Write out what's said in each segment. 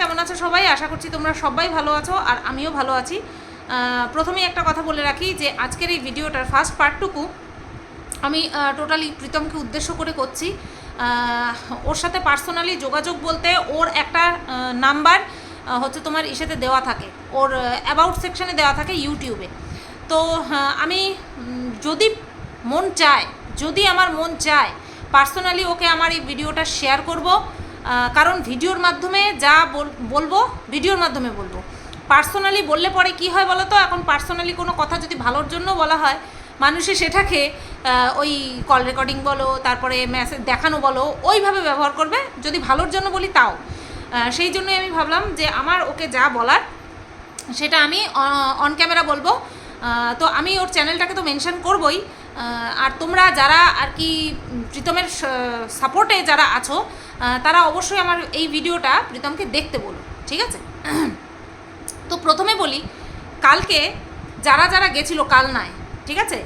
কেমন আছো সবাই? আশা করছি তোমরা সবাই ভালো আছো আর আমিও ভালো আছি। প্রথমেই একটা কথা বলে রাখি যে আজকের এই ভিডিওটার ফার্স্ট পার্টটুকু আমি টোটালি প্রীতমকে উদ্দেশ্য করে করছি। ওর সাথে পার্সোনালি যোগাযোগ বলতে ওর একটা নাম্বার হচ্ছে তোমার ইসেতে দেওয়া থাকে। ওর অ্যাবাউট সেকশানে দেওয়া থাকে ইউটিউবে। তো আমি যদি মন চায়, যদি আমার মন চায় পার্সোনালি ওকে আমার এই ভিডিওটা শেয়ার করব। কারণ ভিডিওর মাধ্যমে যা বল- বলব, ভিডিওর মাধ্যমে বলব। পার্সোনালি বললে পরে কি হয় বলো তো? এখন পার্সোনালি কোনো কথা যদি ভালোর জন্য বলা হয়, মানুষে সেটাকে ওই কল রেকর্ডিং বলো, তারপরে মেসেজ দেখানো বলো, ওইভাবে ব্যবহার করবে। যদি ভালোর জন্য বলি তাও। সেই জন্যই আমি ভাবলাম যে আমার ওকে যা বলার, সেটা আমি অন ক্যামেরা বলব। তো আমি ওর চ্যানেলটাকে তো মেনশন করবই। আর তোমরা যারা আর কি প্রীতমের সাপোর্টে যারা আছো তারা অবশ্যই আমার এই ভিডিওটা প্রীতমকে দেখতে বলো, ঠিক আছে? তো প্রথমে বলি, কালকে যারা যারা গেছিল কালনায়, ঠিক আছে?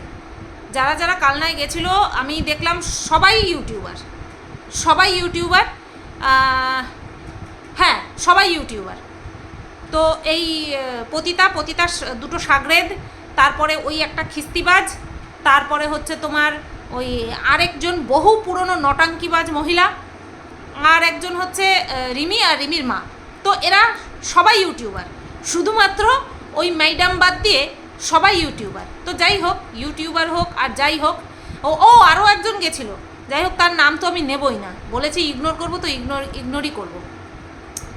যারা যারা কালনায় গেছিল, আমি দেখলাম সবাই ইউটিউবার সবাই ইউটিউবার হ্যাঁ সবাই ইউটিউবার। তো এই পতিতা পতিতা দুটো সাগরেদ, তারপরে ওই একটা খিস্তিবাজ তারপরে হচ্ছে তোমার ওই আরেকজন বহু পুরনো নটাঙ্কিবাজ মহিলা আর একজন হচ্ছে রিমি আর রিমির মা। তো এরা সবাই ইউটিউবার। শুধুমাত্র ওই ম্যাডাম বাদ দিয়ে সবাই ইউটিউবার। তো যাই হোক, ইউটিউবার হোক আর যাই হোক, ও ও আরও একজন গেছিল। যাই হোক, তার নাম তো আমি নেবই না। বলেছি ইগনোর করব তো ইগনোর ইগনোরই করব।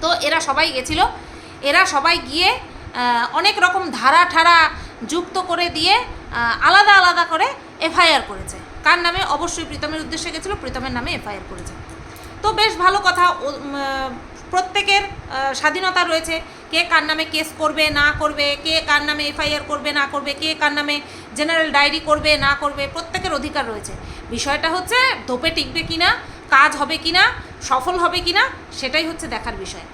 তো এরা সবাই গেছিল। এরা সবাই গিয়ে অনেক রকম ধারা ঠারা যুক্ত করে দিয়ে আলাদা আলাদা করে এফআইআর করেছে। কার নামে? অবশ্যই প্রীতমের উদ্দেশ্যে গেছিল, প্রীতমের নামে এফআইআর করেছে। তো বেশ ভালো কথা প্রত্যেকের স্বাধীনতা রয়েছে। কে কার নামে কেস করবে, না করবে, কে কার নামে এফআইআর করবে, না করবে, কে কার নামে জেনারেল ডায়েরি করবে, না করবে, প্রত্যেকের অধিকার রয়েছে। বিষয়টা হচ্ছে, ধোপে টিকবে কি না কাজ হবে কিনা, সফল হবে কিনা, সেটাই হচ্ছে দেখার বিষয়।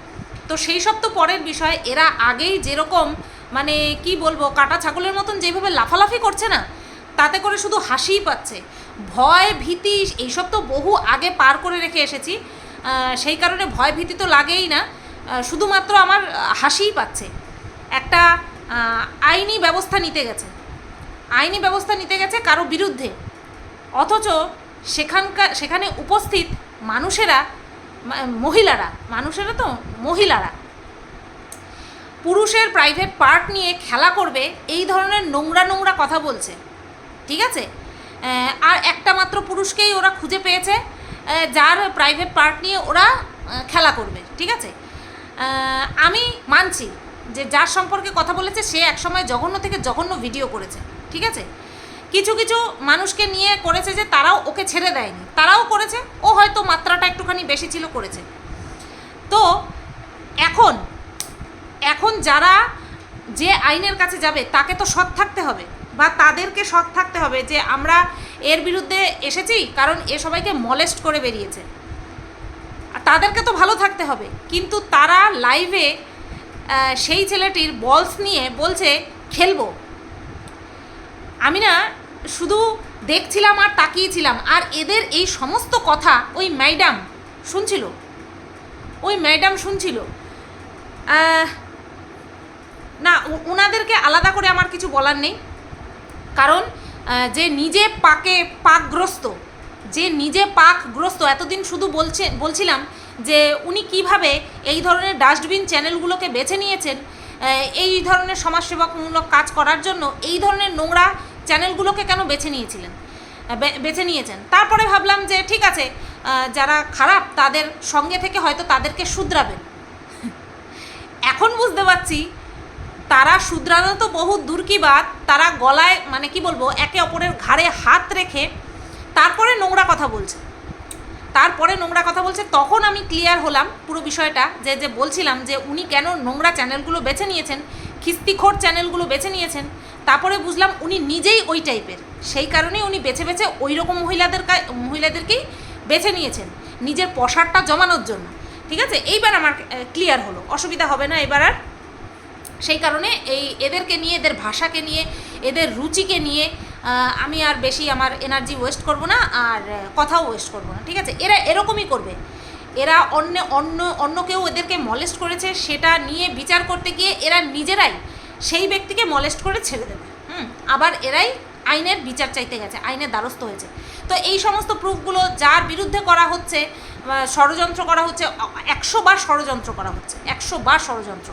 তো সেই সব তো পরের বিষয়, এরা আগেই যেরকম মানে কি বলব, কাটা ছাগলের মতন যেভাবে লাফালাফি করছে না, তাতে করে শুধু হাসিই পাচ্ছে। ভয়, ভীতি, এইসব তো বহু আগে পার করে রেখে এসেছি। সেই কারণে ভয়, ভীতি তো লাগেই না। শুধুমাত্র আমার হাসিই পাচ্ছে। একটা আইনি ব্যবস্থা নিতে গেছে। আইনি ব্যবস্থা নিতে গেছে কারও বিরুদ্ধে। অথচ সেখানকার, সেখানে উপস্থিত মানুষেরা মহিলারা, মানুষেরা তো মহিলারা পুরুষের প্রাইভেট পার্ট নিয়ে খেলা করবে, এই ধরনের নোংরা নোংরা কথা বলছে। ঠিক আছে? আর একটা মাত্র পুরুষকেই ওরা খুঁজে পেয়েছে যার প্রাইভেট পার্ট নিয়ে ওরা খেলা করবে। ঠিক আছে? আমি মানছি যে যার সম্পর্কে কথা বলেছে, সে একসময় জঘন্য থেকে জঘন্য ভিডিও করেছে। ঠিক আছে? কিছু কিছু মানুষকে নিয়ে করেছে যে তারাও ওকে ছেড়ে দেয়নি। তারাও করেছে, ও হয়তো মাত্রাটা একটুখানি বেশি ছিল করেছে তো এখন এখন যারা যে আইনের কাছে যাবে, তাকে তো সৎ থাকতে হবে বা তাদেরকে সৎ থাকতে হবে যে আমরা এর বিরুদ্ধে এসেছি কারণ এ সবাইকে মলেস্ট করে বেরিয়েছে। তাদেরকে তো ভালো থাকতে হবে। কিন্তু তারা লাইভে সেই ছেলেটির বলস নিয়ে বলছে, খেলব। আমি না শুধু দেখছিলাম আর তাকিয়েছিলাম। আর এদের এই সমস্ত কথা ওই ম্যাডাম শুনছিল। ওই ম্যাডাম শুনছিল। না উনাদেরকে আলাদা করে আমার কিছু বলার নেই। কারণ যে নিজে পাকে পাকগ্রস্ত, যে নিজে পাকগ্রস্ত, এতদিন শুধু বলছে, বলছিলাম যে উনি কীভাবে এই ধরনের ডাস্টবিন চ্যানেলগুলোকে বেছে নিয়েছেন এই ধরনের সমাজসেবামূলক কাজ করার জন্য এই ধরনের নোংরা চ্যানেলগুলোকে কেন বেছে নিয়েছিলেন? বেছে নিয়েছেন। তারপরে ভাবলাম যে ঠিক আছে যারা খারাপ তাদের সঙ্গে থেকে হয়তো তাদেরকে শুধরাবেন। এখন বুঝতে পারছি তারা শুধরানো তো বহু দূর কি বাদ তারা গলায় মানে কি বলব, একে অপরের ঘাড়ে হাত রেখে তারপরে নোংরা কথা বলছে। তারপরে নোংরা কথা বলছে, তখন আমি ক্লিয়ার হলাম পুরো বিষয়টা, যে যে বলছিলাম যে, উনি কেন নোংরা চ্যানেলগুলো বেছে নিয়েছেন, খিস্তিখোর চ্যানেলগুলো বেছে নিয়েছেন, তারপরে বুঝলাম উনি নিজেই ওই টাইপের। সেই কারণেই উনি বেছে বেছে ওই রকম মহিলাদের মহিলাদেরকেই বেছে নিয়েছেন, নিজের পশারটা জমানোর জন্য। ঠিক আছে? এইবার আমার ক্লিয়ার হলো। অসুবিধা হবে না, এবার আর সেই কারণে এই এদেরকে নিয়ে, এদের ভাষাকে নিয়ে, এদের রুচিকে নিয়ে আমি আর বেশি আমার এনার্জি ওয়েস্ট করব না আর কথাও ওয়েস্ট করব না, ঠিক আছে? এরা এরকমই করবে। এরা অন্য অন্য অন্য কেউ এদেরকে মলেস্ট করেছে সেটা নিয়ে বিচার করতে গিয়ে এরা নিজেরাই সেই ব্যক্তিকে মলেস্ট করে ছেড়ে দেবে। হুম, আবার এরাই আইনের বিচার চাইতে গেছে আইনের দ্বারস্থ হয়েছে। তো এই সমস্ত প্রুফগুলো যার বিরুদ্ধে করা হচ্ছে ষড়যন্ত্র করা হচ্ছে, একশো বার ষড়যন্ত্র করা হচ্ছে, একশো বার ষড়যন্ত্র।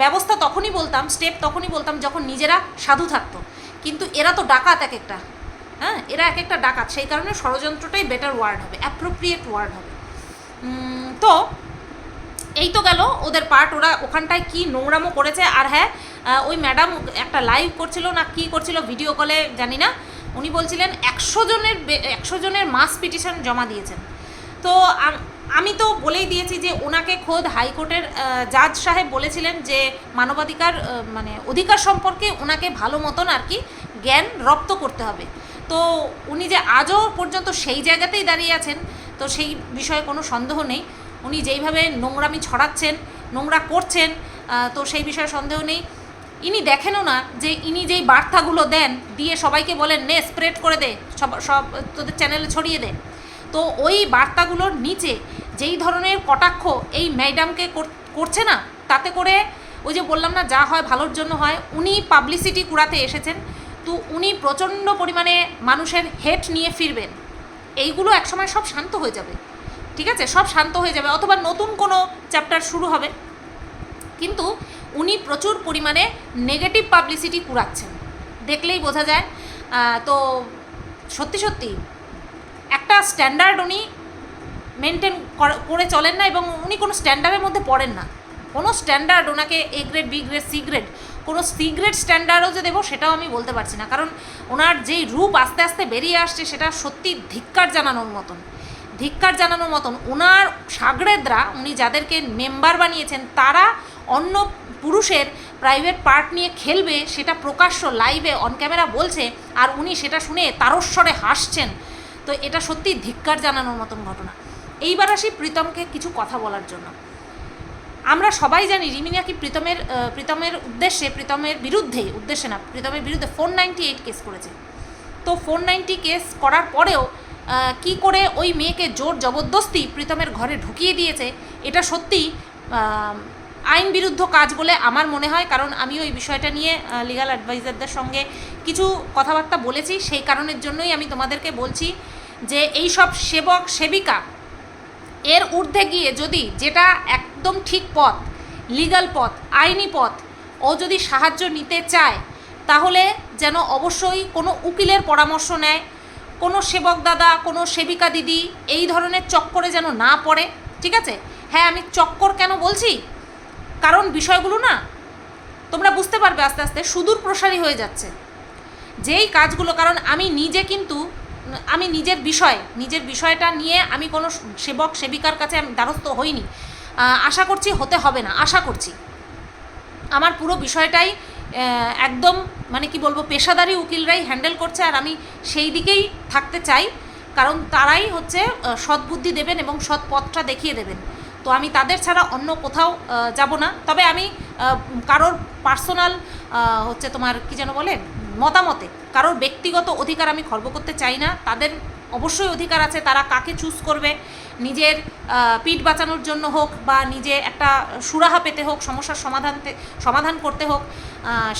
ব্যবস্থা তখনই বলতাম স্টেপ তখনই বলতাম যখন নিজেরা সাধু থাকতো। কিন্তু এরা তো ডাকাত এক একটা। হ্যাঁ এরা এক একটা ডাকাত। সেই কারণে ষড়যন্ত্রটাই বেটার ওয়ার্ড হবে অ্যাপ্রোপ্রিয়েট ওয়ার্ড হবে। তো এই তো গেল ওদের পার্ট ওরা ওখানটায় কি নোংরামো করেছে? আর হ্যাঁ ওই ম্যাডাম একটা লাইভ করছিল না কি করছিল ভিডিও কলে জানি না। উনি বলছিলেন, একশো জনের একশো জনের মাস পিটিশন জমা দিয়েছেন। তো আমি তো বলেই দিয়েছি যে ওনাকে খোদ হাইকোর্টের জাজ সাহেব বলেছিলেন যে মানবাধিকার মানে অধিকার সম্পর্কে ওনাকে ভালো মতন আর কি জ্ঞান রপ্ত করতে হবে। তো উনি যে আজও পর্যন্ত সেই জায়গাতেই দাঁড়িয়ে আছেন, তো সেই বিষয়ে কোনো সন্দেহ নেই। উনি যেইভাবে নোংরামি ছড়াচ্ছেন, নোংরা করছেন তো সেই বিষয়ে সন্দেহ নেই। ইনি দেখেনও না যে ইনি যেই বার্তাগুলো দেন, দিয়ে সবাইকে বলেন, নে স্প্রেড করে দে, সব সব তোদের চ্যানেলে ছড়িয়ে দে। তো ওই বার্তাগুলোর নিচে যেই ধরনের কটাক্ষ এই ম্যাডামকে কর- করছে না, তাতে করে ওই যে বললাম না, যা হয় ভালোর জন্য হয়, উনি পাবলিসিটি কুড়াতে এসেছেন। তো উনি প্রচণ্ড পরিমাণে মানুষের হেট নিয়ে ফিরবেন। এইগুলো একসময় সব শান্ত হয়ে যাবে। ঠিক আছে? সব শান্ত হয়ে যাবে। অথবা নতুন কোনো চ্যাপ্টার শুরু হবে। কিন্তু উনি প্রচুর পরিমাণে নেগেটিভ পাবলিসিটি কুড়াচ্ছেন। দেখলেই বোঝা যায়। তো সত্যি সত্যি একটা স্ট্যান্ডার্ড উনি মেনটেন করে চলেন না এবং উনি কোনো স্ট্যান্ডার্ডের মধ্যে পড়েন না। কোনো স্ট্যান্ডার্ড ওনাকে A grade B grade C grade কোনো সি গ্রেড স্ট্যান্ডার্ডও যে দেবো সেটাও আমি বলতে পারছি না। কারণ ওনার যেই রূপ আস্তে আস্তে বেরিয়ে আসছে সেটা সত্যি ধিক্কার জানানোর মতন। ধিক্কার জানানোর মতন। ওনার সাগরেদরা, উনি যাদেরকে মেম্বার বানিয়েছেন, তারা অন্য পুরুষের প্রাইভেট পার্ট নিয়ে খেলবে, সেটা প্রকাশ্য লাইভে অন ক্যামেরা বলছে, আর উনি সেটা শুনে তারস্বরে হাসছেন। তো এটা সত্যি ধিক্কার জানানোর মতন ঘটনা। এইবার আসি প্রীতমকে কিছু কথা বলার জন্য। আমরা সবাই জানি রিমিনা কি প্রীতমের প্রীতমের উদ্দেশ্যে, প্রীতমের বিরুদ্ধে, উদ্দেশ্যে না, প্রীতমের বিরুদ্ধে ফোর নাইনটি এইট কেস করেছে। তো ফোর নাইনটি কেস করার পরেও কি করে ওই মেয়েকে জোর জবরদস্তি প্রীতমের ঘরে ঢুকিয়ে দিয়েছে, এটা সত্যি আইন বিরুদ্ধ কাজ বলে আমার মনে হয়, কারণ আমি ওই বিষয়টা নিয়ে লিগাল অ্যাডভাইজারদের সঙ্গে কিছু কথাবার্তা বলেছি। সেই কারণের জন্যই আমি তোমাদেরকে বলছি যে এই সব সেবক, সেবিকা এর ঊর্ধ্বে গিয়ে যদি যেটা একদম ঠিক পথ লিগাল পথ, আইনি পথ, ও যদি সাহায্য নিতে চায়, তাহলে যেন অবশ্যই কোনো উকিলের পরামর্শ নেয়, কোনো সেবক দাদা, কোনো সেবিকা দিদি, এই ধরনের চক্করে যেন না পড়ে, ঠিক আছে? হ্যাঁ আমি চক্কর কেন বলছি? কারণ বিষয়গুলো না তোমরা বুঝতে পারবে আস্তে আস্তে সুদূর প্রসারী হয়ে যাচ্ছে। যেই কাজগুলো কারণ আমি নিজে কিন্তু আমি নিজের বিষয় নিজের বিষয়টা নিয়ে আমি কোনো সেবক সেবিকার কাছে আমি দ্বারস্থ হইনি। আশা করছি হতে হবে না আশা করছি। আমার পুরো বিষয়টাই একদম মানে কি বলব পেশাদারি উকিলরাই হ্যান্ডেল করছে আর আমি সেই দিকেই থাকতে চাই। কারণ তারাই হচ্ছে আহ, সৎবুদ্ধি দেবেন এবং সৎ পথটা দেখিয়ে দেবেন। তো আমি তাদের ছাড়া অন্য কোথাও যাব না। তবে আমি কারোর পার্সোনাল হচ্ছে তোমার কি যেন বলে, মতামতে, কারোর ব্যক্তিগত অধিকার আমি খর্ব করতে চাই না। তাদের অবশ্যই অধিকার আছে, তারা কাকে চুজ করবে? নিজের পিঠ বাঁচানোর জন্য হোক বা নিজে একটা সুরাহা পেতে হোক, সমস্যার সমাধান সমাধান করতে হোক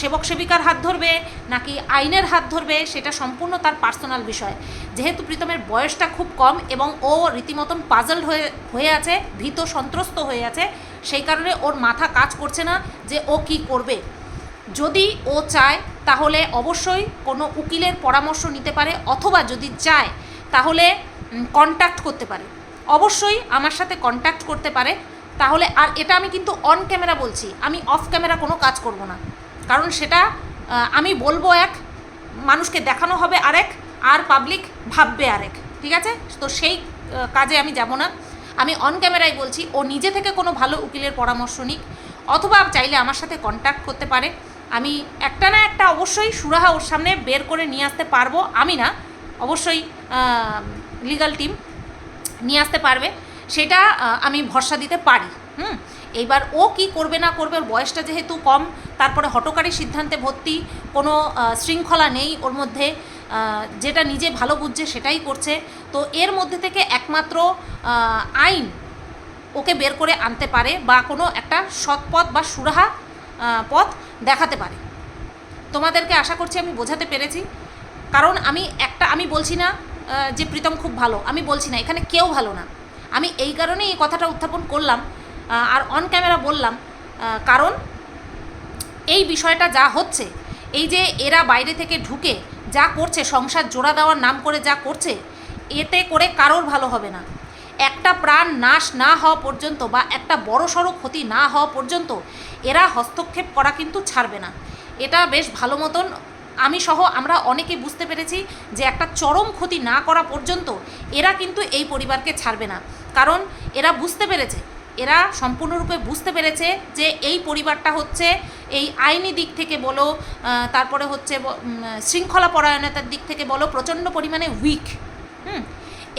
সেবক সেবিকার হাত ধরবে নাকি আইনের হাত ধরবে, সেটা সম্পূর্ণ তার পার্সোনাল বিষয়। যেহেতু প্রীতমের বয়সটা খুব কম এবং ও রীতিমতন পাজলড হয়ে হয়ে আছে, ভীত সন্ত্রস্ত হয়ে আছে, সেই কারণে ওর মাথা কাজ করছে না যে ও কি করবে। যদি ও চায়, তাহলে অবশ্যই কোনো উকিলের পরামর্শ নিতে পারে অথবা যদি চায় তাহলে কন্ট্যাক্ট করতে পারে। অবশ্যই আমার সাথে কন্ট্যাক্ট করতে পারে। তাহলে, আর এটা আমি কিন্তু অন ক্যামেরা বলছি, আমি অফ ক্যামেরা কোনো কাজ করব না। কারণ সেটা আমি বলব এক, মানুষকে দেখানো হবে আরেক, আর পাবলিক ভাববে আরেক, ঠিক আছে? তো সেই কাজে আমি যাব না। আমি অন ক্যামেরায় বলছি, ও নিজে থেকে কোনো ভালো উকিলের পরামর্শ নিক, অথবা চাইলে আমার সাথে কন্ট্যাক্ট করতে পারে। আমি একটা না একটা অবশ্যই সুরাহা ওর সামনে বের করে নিয়ে আসতে পারব, আমি না। অবশ্যই লিগাল টিম নিয়ে আসতে পারবে। সেটা আমি ভরসা দিতে পারি, হুম? এইবার ও কি করবে না করবে, ওর বয়সটা যেহেতু কম, তারপরে হটকারী সিদ্ধান্তে ভর্তি, কোনো শৃঙ্খলা নেই ওর মধ্যে যেটা নিজে ভালো বুঝছে সেটাই করছে। তো এর মধ্যে থেকে একমাত্র আইন ওকে বের করে আনতে পারে বা কোনো একটা সৎ পথ বা সুরাহা পথ দেখাতে পারে। তোমাদেরকে আশা করছি আমি বোঝাতে পেরেছি। কারণ আমি একটা, আমি বলছি না যে প্রীতম খুব ভালো, আমি বলছি না, এখানে কেউ ভালো না। আমি এই কারণেই এই কথাটা উত্থাপন করলাম আর অন ক্যামেরা বললাম কারণ এই বিষয়টা যা হচ্ছে, এই যে এরা বাইরে থেকে ঢুকে যা করছে, সংসার জোড়া দেওয়ার, নাম করে যা করছে, এতে করে কারোর ভালো হবে না। একটা প্রাণ নাশ না হওয়া পর্যন্ত বা একটা বড় সড়ো ক্ষতি না হওয়া পর্যন্ত এরা হস্তক্ষেপ করা কিন্তু ছাড়বে না। এটা বেশ ভালো মতন আমি সহ আমরা অনেকে বুঝতে পেরেছি যে একটা চরম ক্ষতি না করা পর্যন্ত এরা কিন্তু এই পরিবারকে ছাড়বে না। কারণ এরা বুঝতে পেরেছে, এরা সম্পূর্ণরূপে বুঝতে পেরেছে যে এই পরিবারটা হচ্ছে এই আইনি দিক থেকে বলো তারপরে হচ্ছে শৃঙ্খলা পরায়ণতার দিক থেকে বলো, প্রচণ্ড পরিমাণে উইক হুম?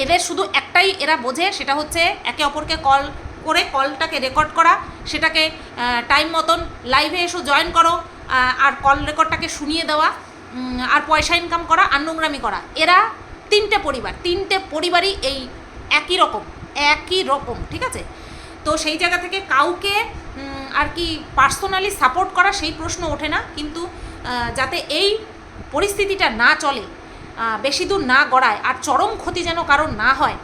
এদের শুধু একটাই এরা বোঝে, সেটা হচ্ছে একে অপরকে কল করে কলটাকে রেকর্ড করা, সেটাকে টাইম মতন লাইভে এসে জয়েন করো আর কল রেকর্ডটাকে শুনিয়ে দেওয়া আর পয়সা ইনকাম করা আর নোংরামি করা। এরা তিনটে পরিবার, তিনটে পরিবারই এই একই রকম একই রকম, ঠিক আছে? তো সেই জায়গা থেকে কাউকে আর কি পার্সোনালি সাপোর্ট করা সেই প্রশ্ন ওঠে না। কিন্তু যাতে এই পরিস্থিতিটা না চলে বেশি দূর না গড়ায় আর চরম ক্ষতি যেন কারণ না হয়,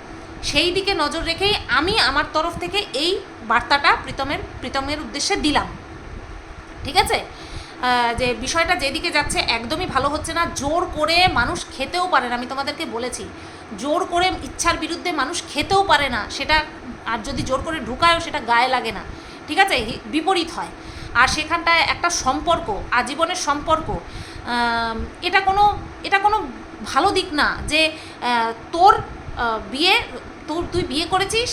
সেই দিকে নজর রেখেই আমি আমার তরফ থেকে এই বার্তাটা প্রীতমের প্রীতমের উদ্দেশ্যে দিলাম। ঠিক আছে? যে বিষয়টা যেদিকে যাচ্ছে একদমই ভালো হচ্ছে না। জোর করে মানুষ খেতেও পারে না। আমি তোমাদেরকে বলেছি, জোর করে ইচ্ছার বিরুদ্ধে মানুষ খেতেও পারে না। সেটা আর যদি জোর করে ঢুকায়ও সেটা গায়ে লাগে না। ঠিক আছে? বিপরীত হয়। আর সেখানটায় একটা সম্পর্ক, আজীবনের সম্পর্ক এটা কোনো এটা কোনো ভালো দিক না যে তোর বিয়ে, তোর, তুই বিয়ে করেছিস,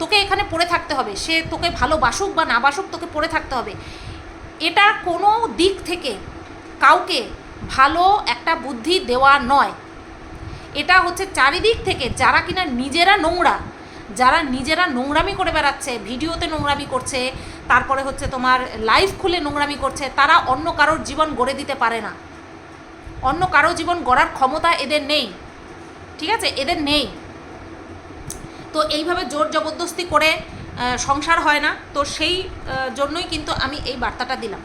তোকে এখানে পড়ে থাকতে হবে। সে তোকে ভালোবাসুক বা না বাসুক তোকে পড়ে থাকতে হবে। এটা কোনো দিক থেকে কাউকে ভালো একটা বুদ্ধি দেওয়া নয়। এটা হচ্ছে চারিদিক থেকে যারা কিনা নিজেরা নোংরা, যারা নিজেরা নোংরামি করে বেড়াচ্ছে, ভিডিওতে নোংরামি করছে, তারপরে হচ্ছে তোমার লাইভ খুলে নোংরামি করছে, তারা অন্য কারোর জীবন গড়ে দিতে পারে না। অন্য কারও জীবন গড়ার ক্ষমতা এদের নেই, ঠিক আছে? এদের নেই। তো এইভাবে জোর জবরদস্তি করে সংসার হয় না। তো সেই জন্যই কিন্তু আমি এই বার্তাটা দিলাম।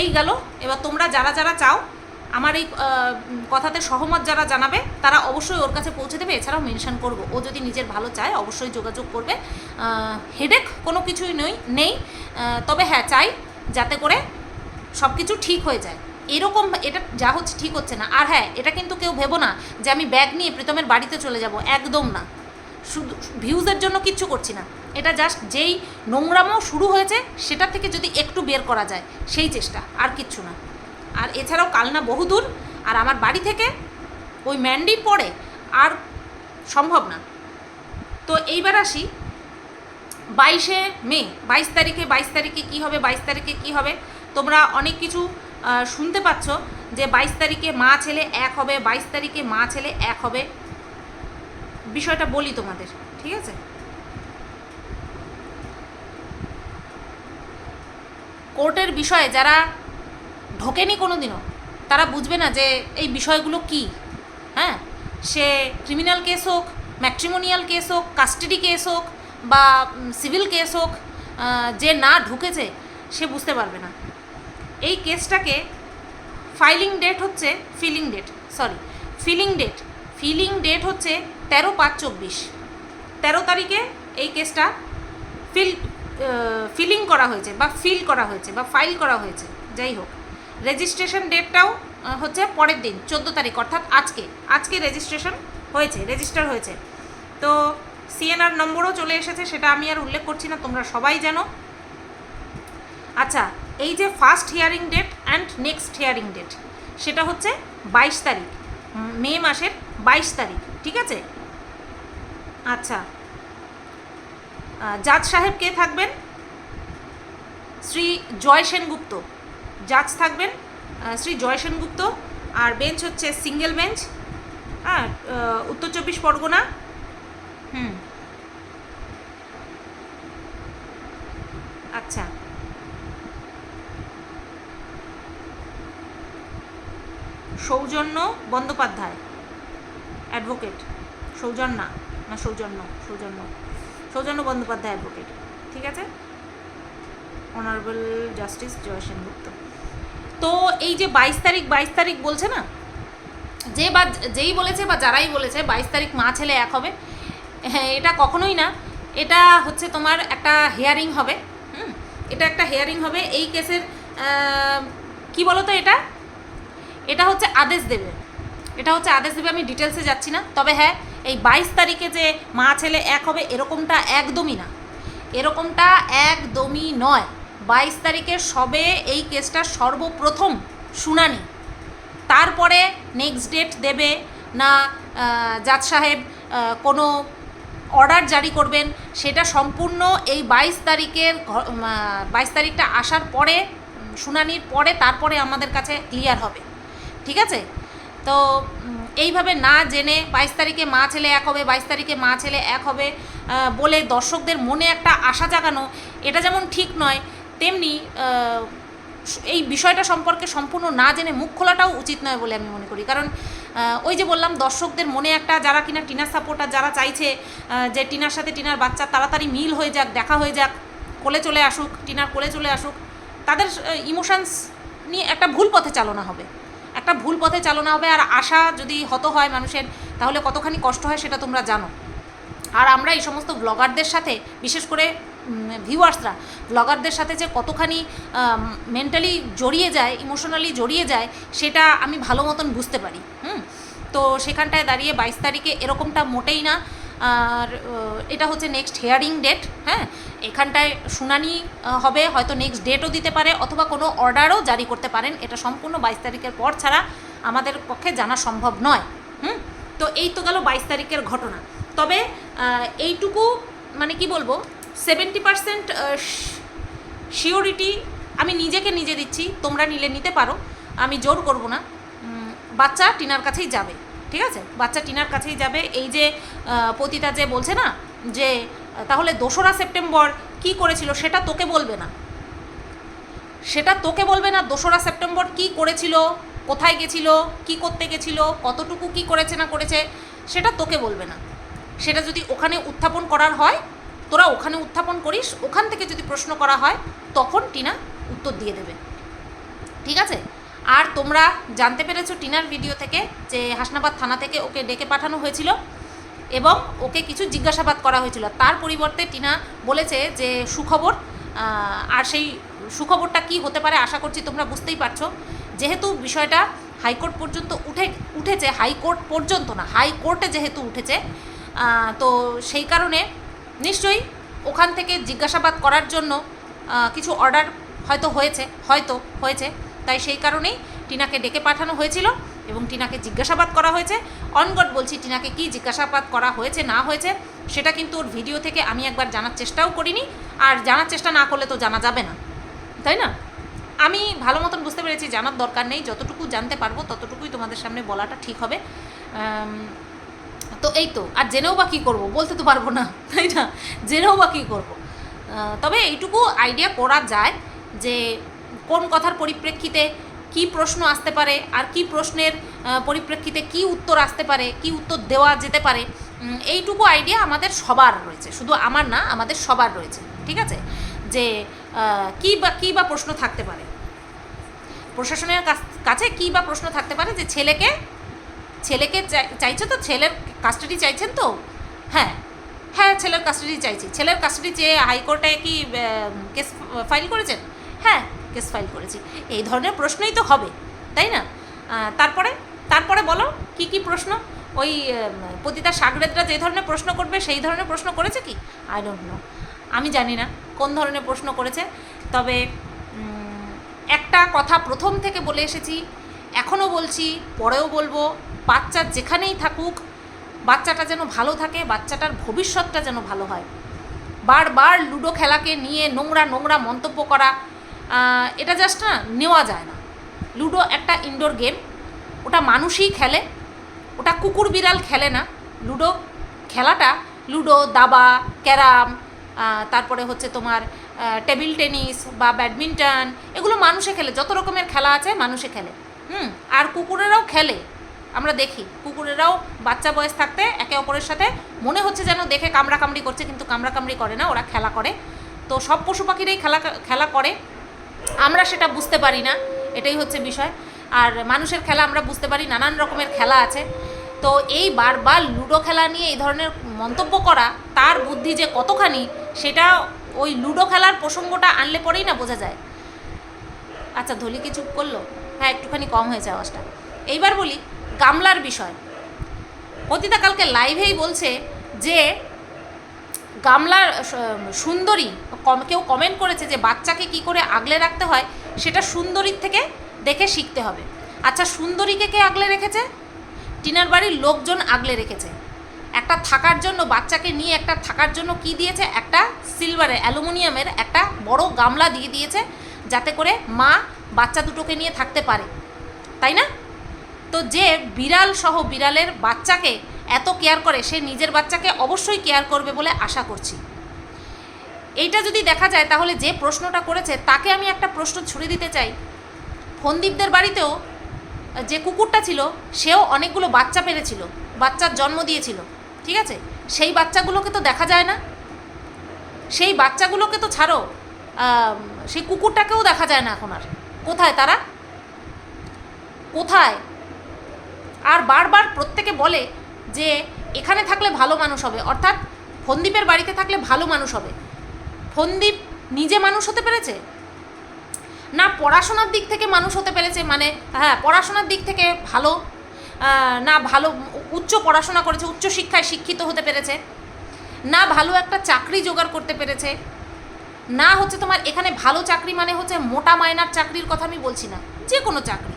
এই গেল। এবার তোমরা যারা যারা চাও, আমার এই কথাতে সহমত যারা জানাবে, তারা অবশ্যই ওর কাছে পৌঁছে দেবে। এছাড়াও মেনশন করব। ও যদি নিজের ভালো চায়, অবশ্যই যোগাযোগ করবে। হেডেক কোনো কিছুই নেই নেই। তবে হ্যাঁ চাই যাতে করে সব কিছু ঠিক হয়ে যায়। এরকম এটা যা হচ্ছে ঠিক হচ্ছে না। আর হ্যাঁ এটা কিন্তু কেউ ভেবো না যে আমি ব্যাগ নিয়ে প্রীতমের বাড়িতে চলে যাব। একদম না। শুধু ভিউজের জন্য কিচ্ছু করছি না। এটা জাস্ট যেই নোংরামো শুরু হয়েছে, সেটা থেকে যদি একটু বের করা যায়, সেই চেষ্টা, আর কিচ্ছু না। আর এছাড়াও কালনা বহুদূর আর আমার বাড়ি থেকে ওই ম্যান্ডির পড়ে আর সম্ভব না। তো এইবার আসি বাইশে মে, বাইশ তারিখে বাইশ তারিখে কী হবে, বাইশ তারিখে কী হবে? তোমরা অনেক কিছু শুনতে পাচ্ছ যে বাইশ তারিখে মা ছেলে এক হবে, বাইশ তারিখে মা ছেলে এক হবে। বিষয়টা বলি তোমাদের, ঠিক আছে? কোর্টের বিষয়ে যারা ঢোকেনি কোনো দিনও তারা বুঝবে না যে এই বিষয়গুলো কি হ্যাঁ? সে ক্রিমিনাল কেস হোক ম্যাট্রিমোনিয়াল কেস হোক কাস্টাডি কেস হোক, বা সিভিল কেস হোক যে না ঢুকেছে, সে বুঝতে পারবে না। এই কেসটাকে ফাইলিং ডেট হচ্ছে filling date sorry filling date filling date হচ্ছে তেরো পাঁচ চব্বিশ। তেরো তারিখে এই কেসটা ফিল ফিলিং করা হয়েছে বা ফিল করা হয়েছে বা ফাইল করা হয়েছে, যাই হোক। রেজিস্ট্রেশন ডেটটাও হচ্ছে পরের দিন, চোদ্দ তারিখ, অর্থাৎ আজকে। আজকে রেজিস্ট্রেশন হয়েছে, রেজিস্টার হয়েছে। তো সিএনআর নম্বরও চলে এসেছে, সেটা আমি আর উল্লেখ করছি না, তোমরা সবাই জানো। আচ্ছা এই যে first hearing date and next hearing date সেটা হচ্ছে বাইশ তারিখ, মে মাসের বাইশ তারিখ, ঠিক আছে? আচ্ছা। জাজ সাহেব কে থাকবেন? শ্রী জয় সেনগুপ্ত। জাজ থাকবেন শ্রী জয় সেনগুপ্ত। আর বেঞ্চ হচ্ছে সিঙ্গেল বেঞ্চ। হ্যাঁ উত্তর চব্বিশ পরগনা। হুম। আচ্ছা। সৌজন্য বন্দ্যোপাধ্যায়। অ্যাডভোকেট। সৌজন্য। না, সৌজন্য সৌজন্য। সৌজন্য বন্দ্যোপাধ্যায় অ্যাডভোকেট ঠিক আছে? অনারেবল জাস্টিস জয় সেনগুপ্ত তো এই যে বাইশ তারিখ বাইশ তারিখ বলছে না? যে বা, যেই বলেছে বা যারাই বলেছে, বাইশ তারিখ মা ছেলে এক হবে। হ্যাঁ এটা কখনোই না। এটা হচ্ছে তোমার একটা হেয়ারিং হবে। হুম? এটা একটা হেয়ারিং হবে। এই কেসের কি বলো তো এটা? এটা হচ্ছে আদেশ দেবে। এটা হচ্ছে আদেশ দেবে। আমি ডিটেলসে যাচ্ছি না। তবে হ্যাঁ এই বাইশ তারিখে যে মা ছেলে এক হবে, এরকমটা একদমই না। এরকমটা একদমই নয়। বাইশ তারিখে সবে এই কেসটা সর্বপ্রথম শুনানি। তারপরে নেক্সট ডেট দেবে না জাজ সাহেব কোনো অর্ডার জারি করবেন, সেটা সম্পূর্ণ এই বাইশ তারিখের বাইশ তারিখটা আসার পরে শুনানির পরে তারপরে আমাদের কাছে ক্লিয়ার হবে। ঠিক আছে? তো এইভাবে না জেনে বাইশ তারিখে মা ছেলে এক হবে, বাইশ তারিখে মা ছেলে এক হবে বলে দর্শকদের মনে একটা আশা জাগানো, এটা যেমন ঠিক নয়, তেমনি এই বিষয়টা সম্পর্কে সম্পূর্ণ না জেনে মুখ খোলাটাও উচিত নয় বলে আমি মনে করি। কারণ ওই যে বললাম, দর্শকদের মনে একটা যারা কিনা টিনার সাপোর্টার, যারা চাইছে যে টিনার সাথে টিনার বাচ্চা তাড়াতাড়ি মিল হয়ে যাক, দেখা হয়ে যাক, কোলে চলে আসুক, টিনার কোলে চলে আসুক, তাদের ইমোশনস নিয়ে একটা ভুল পথে চালনা হবে। একটা ভুল পথে চালনা হবে আর আশা যদি হত হয় মানুষের, তাহলে কতখানি কষ্ট হয় সেটা তোমরা জানো। আর আমরা এই সমস্ত ব্লগারদের সাথে, বিশেষ করে ভিউয়ার্সরা ব্লগারদের সাথে যে কতখানি মেন্টালি জড়িয়ে যায় ইমোশনালি জড়িয়ে যায়, সেটা আমি ভালো মতন বুঝতে পারি। হুম? তো সেখানটায় দাঁড়িয়ে বাইশ তারিখে এরকমটা মোটেই না। আর এটা হচ্ছে নেক্সট হেয়ারিং ডেট হ্যাঁ? এখানটায় শুনানি হবে, হয়তো নেক্সট ডেটও দিতে পারে, অথবা কোনো অর্ডারও জারি করতে পারেন। এটা সম্পূর্ণ বাইশ তারিখের পর ছাড়া আমাদের পক্ষে জানা সম্ভব নয়, হুম? তো এই তো গেল বাইশ তারিখের ঘটনা। তবে এইটুকু মানে কি বলব সেভেন্টি পার্সেন্ট শিওরিটি আমি নিজেকে নিজে দিচ্ছি, তোমরা নিলে নিতে পারো, আমি জোর করব না। বাচ্চা টিনার কাছেই যাবে। ঠিক আছে? বাচ্চা টিনার কাছেই যাবে। এই যে পতিতা যে বলছে না, যে, তাহলে দোসরা সেপ্টেম্বর কি করেছিল সেটা তোকে বলবে না। সেটা তোকে বলবে না দোসরা সেপ্টেম্বর কি করেছিল, কোথায় গেছিল, কি করতে গেছিল, কতটুকু কি করেছে না করেছে, সেটা তোকে বলবে না। সেটা যদি ওখানে উত্থাপন করার হয়, তোরা ওখানে উত্থাপন করিস, ওখান থেকে যদি প্রশ্ন করা হয়, তখন টিনা উত্তর দিয়ে দেবে। ঠিক আছে? আর তোমরা জানতে পেরেছ টিনার ভিডিও থেকে যে হাসনাবাদ থানা থেকে ওকে ডেকে পাঠানো হয়েছিল এবং ওকে কিছু জিজ্ঞাসাবাদ করা হয়েছিল। তার পরিবর্তে টিনা বলেছে যে, সুখবর আর সেই সুখবরটা কি হতে পারে আশা করছি তোমরা বুঝতেই পারছ। যেহেতু বিষয়টা হাইকোর্ট পর্যন্ত উঠে, উঠেছে, হাইকোর্ট পর্যন্ত না, হাইকোর্টে যেহেতু উঠেছে তো সেই কারণে নিশ্চয়ই ওখান থেকে জিজ্ঞাসাবাদ করার জন্য কিছু অর্ডার হয়তো হয়েছে হয়তো হয়েছে। তাই সেই কারণেই টিনাকে ডেকে পাঠানো হয়েছিল এবং টিনাকে জিজ্ঞাসাবাদ করা হয়েছে। অনগট বলছি, টিনাকে কি জিজ্ঞাসাবাদ করা হয়েছে, না হয়েছে, সেটা কিন্তু ওর ভিডিও থেকে আমি একবার জানার চেষ্টাও করিনি। আর জানার চেষ্টা না করলে তো জানা যাবে না, তাই না? আমি ভালো মতন বুঝতে পেরেছি, জানার দরকার নেই, যতটুকু জানতে পারব ততটুকুই তোমাদের সামনে বলাটা ঠিক হবে। তো এই তো, আর জেনেও বা কী করব, বলতে তো পারব না, তাই না? জেনেও বা কী করব। তবে এইটুকু আইডিয়া করা যায় যে কোন কথার পরিপ্রেক্ষিতে কি প্রশ্ন আসতে পারে আর কি প্রশ্নের পরিপ্রেক্ষিতে কি উত্তর আসতে পারে, কি উত্তর দেওয়া যেতে পারে এইটুকু আইডিয়া আমাদের সবার রয়েছে। শুধু আমার না, আমাদের সবার রয়েছে। ঠিক আছে? যে কি বা, কী বা প্রশ্ন থাকতে পারে? প্রশাসনের কাছ- কী বা প্রশ্ন থাকতে পারে যে ছেলেকে ছেলেকে চাই- চাইছে তো? ছেলের কাস্টাডি চাইছেন তো? হ্যাঁ। হ্যাঁ ছেলের কাস্টাডি চাইছি। ছেলের কাস্টাডি চেয়ে হাইকোর্টে কি কেস ফাইল করেছেন? হ্যাঁ। কেস ফাইল করেছি। এই ধরনের প্রশ্নই তো হবে, তাই না? তারপরে? তারপরে বলো, কি কি প্রশ্ন? ওই পতিতা সাগরেদরা যে ধরনের প্রশ্ন করবে, সেই ধরনের প্রশ্ন করেছে কি? আই ডোন্ট নো আমি জানি না কোন ধরনের প্রশ্ন করেছে, তবে একটা কথা প্রথম থেকে বলে এসেছি এখনও বলছি, পরেও বলব, বাচ্চা যেখানেই থাকুক, বাচ্চাটা যেন ভালো থাকে, বাচ্চাটার ভবিষ্যৎটা যেন ভালো হয়। বারবার লুডো খেলাকে নিয়ে নোংরা নোংরা মন্তব্য করা এটা জাস্ট না নেওয়া যায় না। লুডো একটা ইনডোর গেম ওটা মানুষই খেলে, ওটা কুকুর বিড়াল খেলে না। লুডো খেলাটা, লুডো, দাবা, ক্যারাম তারপরে হচ্ছে তোমার টেবিল টেনিস বা ব্যাডমিন্টন এগুলো মানুষে খেলে। যত রকমের খেলা আছে, মানুষে খেলে। হুম, আর কুকুরেরাও খেলে। আমরা দেখি, কুকুরেরাও বাচ্চা বয়স থাকতে একে অপরের সাথে মনে হচ্ছে যেন দেখে কামড়া কামড়ি করছে, কিন্তু কামড়াকামড়ি করে না, ওরা খেলা করে। তো সব পশু পাখিরাই খেলা খেলা করে। আমরা সেটা বুঝতে পারি না, এটাই হচ্ছে বিষয়। আর মানুষের খেলা আমরা বুঝতে পারি, নানান রকমের খেলা আছে। তো এই বারবার লুডো খেলা নিয়ে এই ধরনের মন্তব্য করা, তার বুদ্ধি যে কতখানি, সেটা ওই লুডো খেলার প্রসঙ্গটা আনলে পরেই না বোঝা যায়। আচ্ছা ধলি কি চুপ করল? হ্যাঁ একটুখানি কম হয়েছে আওয়াজটা। এইবার বলি, গামলার বিষয়। অতীতা কালকে লাইভেই বলছে যে গামলার সুন্দরী, কম- কেউ কমেন্ট করেছে যে বাচ্চাকে কি করে আগলে রাখতে হয়, সেটা সুন্দরীর থেকে দেখে শিখতে হবে। আচ্ছা সুন্দরীকে কে আগলে রেখেছে? টিনার বাড়ির লোকজন আগলে রেখেছে। একটা থাকার জন্য, বাচ্চাকে নিয়ে একটা থাকার জন্য কি দিয়েছে? একটা সিলভারের অ্যালুমিনিয়ামের একটা বড় গামলা দিয়ে দিয়েছে, যাতে করে মা বাচ্চা দুটোকে নিয়ে থাকতে পারে। তাই না? তো যে বিড়াল সহ বিড়ালের বাচ্চাকে এত কেয়ার করে, সে নিজের বাচ্চাকে অবশ্যই কেয়ার করবে বলে আশা করছি। এইটা যদি দেখা যায়, তাহলে যে প্রশ্নটা করেছে, তাকে আমি একটা প্রশ্ন ছুড়ে দিতে চাই। ফন্দীপদের বাড়িতেও যে কুকুরটা ছিল, সেও অনেকগুলো বাচ্চা পেরেছিল, বাচ্চার জন্ম দিয়েছিল, ঠিক আছে? সেই বাচ্চাগুলোকে তো দেখা যায় না। সেই বাচ্চাগুলোকে তো ছাড়ো সেই কুকুরটাকেও দেখা যায় না এখন আর। কোথায় তারা? কোথায়? আর বারবার প্রত্যেকে বলে যে এখানে থাকলে ভালো মানুষ হবে। অর্থাৎ ফন্দীপের বাড়িতে থাকলে ভালো মানুষ হবে। ফন্দীপ নিজে মানুষ হতে পেরেছে? না, পড়াশোনার দিক থেকে মানুষ হতে পেরেছে মানে হ্যাঁ পড়াশোনার দিক থেকে ভালো না ভালো, উচ্চ পড়াশোনা করেছে, উচ্চ শিক্ষায় শিক্ষিত হতে পেরেছে, না ভালো একটা চাকরি জোগাড় করতে পেরেছে, না হচ্ছে তোমার এখানে ভালো চাকরি মানে হচ্ছে মোটা মায়নার চাকরির কথা আমি বলছি না যে কোনো চাকরি।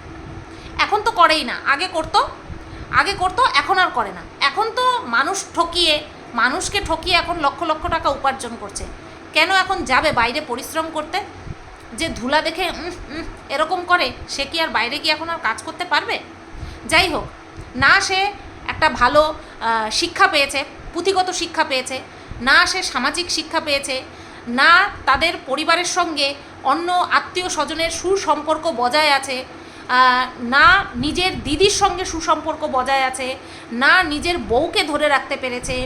এখন তো করেই না, আগে করতো আগে করতো, এখন আর করে না। এখন তো মানুষ ঠকিয়ে, মানুষকে ঠকিয়ে এখন লক্ষ লক্ষ টাকা উপার্জন করছে। কেন এখন যাবে বাইরে পরিশ্রম করতে? যে ধুলা দেখে এরকম করে, সে কি আর বাইরে গিয়ে এখন আর কাজ করতে পারবে? যাই হোক, না সে একটা ভালো শিক্ষা পেয়েছে, পুঁথিগত শিক্ষা পেয়েছে, না সে সামাজিক শিক্ষা পেয়েছে, না তাদের পরিবারের সঙ্গে অন্য আত্মীয় স্বজনের সুসম্পর্ক বজায় আছে না নিজের দিদির সঙ্গে সুসম্পর্ক বজায় আছে, না নিজের বউকে ধরে রাখতে পেরেছে।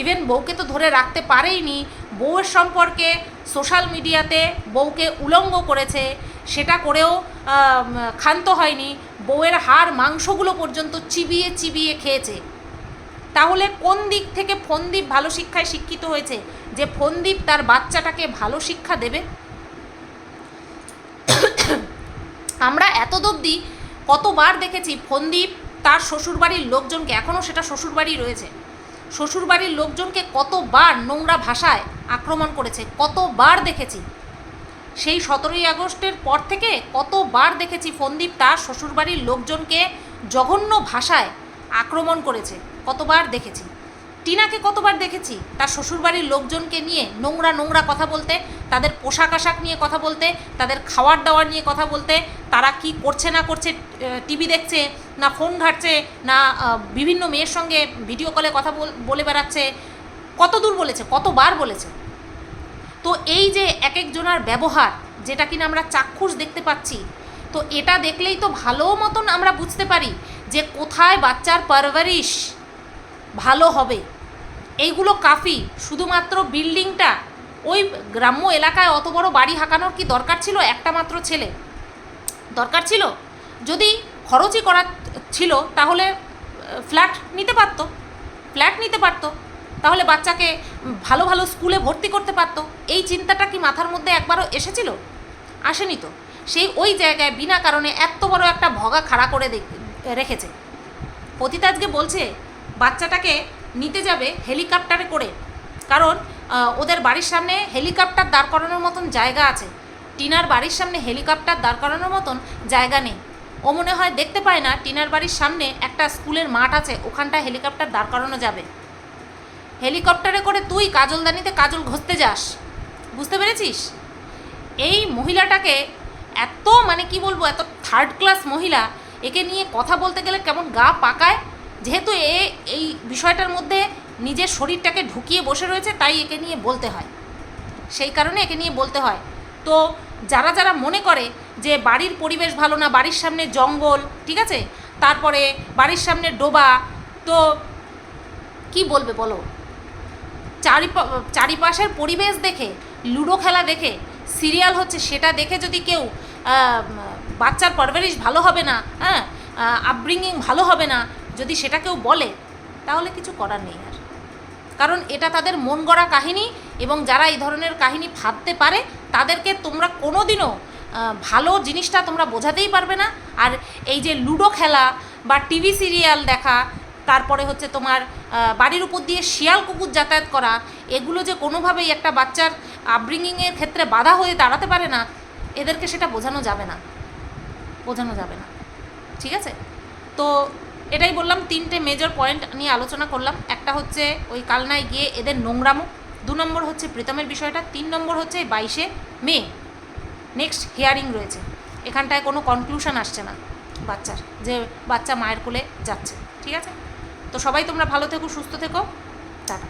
ইভেন বউকে তো ধরে রাখতে পারেইনি, বউয়ের সম্পর্কে সোশ্যাল মিডিয়াতে বউকে উলঙ্গ করেছে, সেটা করেও ক্ষান্ত হয়নি, বউয়ের হাড় মাংসগুলো পর্যন্ত চিবিয়ে চিবিয়ে খেয়েছে। তাহলে কোন দিক থেকে ফন্দীপ ভালো শিক্ষায় শিক্ষিত হয়েছে? যে ফন্দীপ তার বাচ্চাটাকে ভালো শিক্ষা দেবে? আমরা এত অবধি কতবার দেখেছি ফন্দীপ তার শ্বশুরবাড়ির লোকজনকে এখনও সেটা শ্বশুরবাড়ি রয়েছে, শ্বশুরবাড়ির লোকজনকে কতবার নোংরা ভাষায় আক্রমণ করেছে, কতবার দেখেছি। সেই সতেরোই আগস্টের পর থেকে কতবার দেখেছি ফন্দীপ তার শ্বশুরবাড়ির লোকজনকে জঘন্য ভাষায় আক্রমণ করেছে, কতবার দেখেছি। টিনাকে কতবার দেখেছি? তার শ্বশুরবাড়ির লোকজনকে নিয়ে নোংরা নোংরা কথা বলতে, তাদের পোশাক আশাক নিয়ে কথা বলতে, তাদের খাওয়ার দাওয়ার নিয়ে কথা বলতে, তারা কি করছে না করছে টিভি দেখছে, না ফোন ঘাটছে, না বিভিন্ন মেয়ের সঙ্গে ভিডিও কলে কথা বল- বেড়াচ্ছে কত দূর বলেছে, কতবার বলেছে? তো এই যে এক একজনার ব্যবহার, যেটা কিনা আমরা চাক্ষুষ দেখতে পাচ্ছি, তো এটা দেখলেই তো ভালো মতন আমরা বুঝতে পারি যে কোথায় বাচ্চার পারভারিশ। ভালো হবে। এইগুলো কাফি, শুধুমাত্র বিল্ডিংটা, ওই গ্রাম্য এলাকায় অত বড় বাড়ি হাঁকানোর কি দরকার ছিল একটা মাত্র ছেলে? দরকার ছিল? যদি খরচই করার ছিল, তাহলে ফ্ল্যাট নিতে পারতো। ফ্ল্যাট নিতে পারতো। তাহলে বাচ্চাকে ভালো ভালো স্কুলে ভর্তি করতে পারতো। এই চিন্তাটা কি মাথার মধ্যে একবারও এসেছিল? আসেনি তো। সেই ওই জায়গায় বিনা কারণে এত বড় একটা ভগা খাড়া করে রেখেছে। পতিতা আজকে বলছে বাচ্চাটাকে নিতে যাবে হেলিকপ্টারে করে। কারণ ওদের বাড়ির সামনে হেলিকপ্টার দাঁড় করানোর মতন জায়গা আছে। টিনার বাড়ির সামনে হেলিকপ্টার দাঁড় করানোর মতন জায়গা নেই। ও মনে হয় দেখতে পায় না, টিনার বাড়ির সামনে একটা স্কুলের মাঠ আছে ওখানটা হেলিকপ্টার দাঁড় করানো যাবে। হেলিকপ্টারে করে তুই কাজলদানিতে কাজল ঘষতে যাস। বুঝতে পেরেছিস? এই মহিলাটাকে এত মানে কি বলব, এত থার্ড ক্লাস মহিলা, একে নিয়ে কথা বলতে গেলে কেমন গা পাকায় যেহেতু এ, এই বিষয়টার মধ্যে নিজের শরীরটাকে ঢুকিয়ে বসে রয়েছে, তাই একে নিয়ে বলতে হয়। সেই কারণে একে নিয়ে বলতে হয়। তো যারা যারা মনে করে যে বাড়ির পরিবেশ ভালো না, বাড়ির সামনে জঙ্গল, ঠিক আছে? তারপরে বাড়ির সামনে ডোবা, তো কি বলবে বলো? চারিপা, চারিপাশের পরিবেশ দেখে, লুডো খেলা দেখে, সিরিয়াল হচ্ছে সেটা দেখে যদি কেউ বাচ্চার পরভারিশ ভালো হবে না হ্যাঁ? আপব্রিঙ্গিং ভালো হবে না যদি সেটা কেউ বলে তাহলে কিছু করার নেই আর। কারণ এটা তাদের মন গড়া কাহিনী এবং যারা এই ধরনের কাহিনী ভাবতে পারে তাদেরকে তোমরা কোনোদিনও আহ, ভালো জিনিসটা তোমরা বোঝাতেই পারবে না। আর এই যে লুডো খেলা বা টিভি সিরিয়াল দেখা তারপরে হচ্ছে তোমার বাড়ির উপর দিয়ে শিয়াল কুকুর যাতায়াত করা এগুলো যে কোনোভাবেই একটা বাচ্চার আপব্রিঙ্গিংয়ের ক্ষেত্রে বাধা হয়ে দাঁড়াতে পারে না এদেরকে সেটা বোঝানো যাবে না। বোঝানো যাবে না। ঠিক আছে? তো এটাই বললাম, তিনটে মেজর পয়েন্ট নিয়ে আলোচনা করলাম। একটা হচ্ছে ওই কালনায় গিয়ে এদের নোংরামো। দু নম্বর হচ্ছে প্রীতমের বিষয়টা, তিন নম্বর হচ্ছে বাইশে মে। নেক্সট হিয়ারিং রয়েছে। এখানটায় কোনো কনক্লুশন আসছে না বাচ্চার, যে বাচ্চা মায়ের কোলে যাচ্ছে। ঠিক আছে? তো সবাই তোমরা ভালো থেকো, সুস্থ থেকো। টাটা।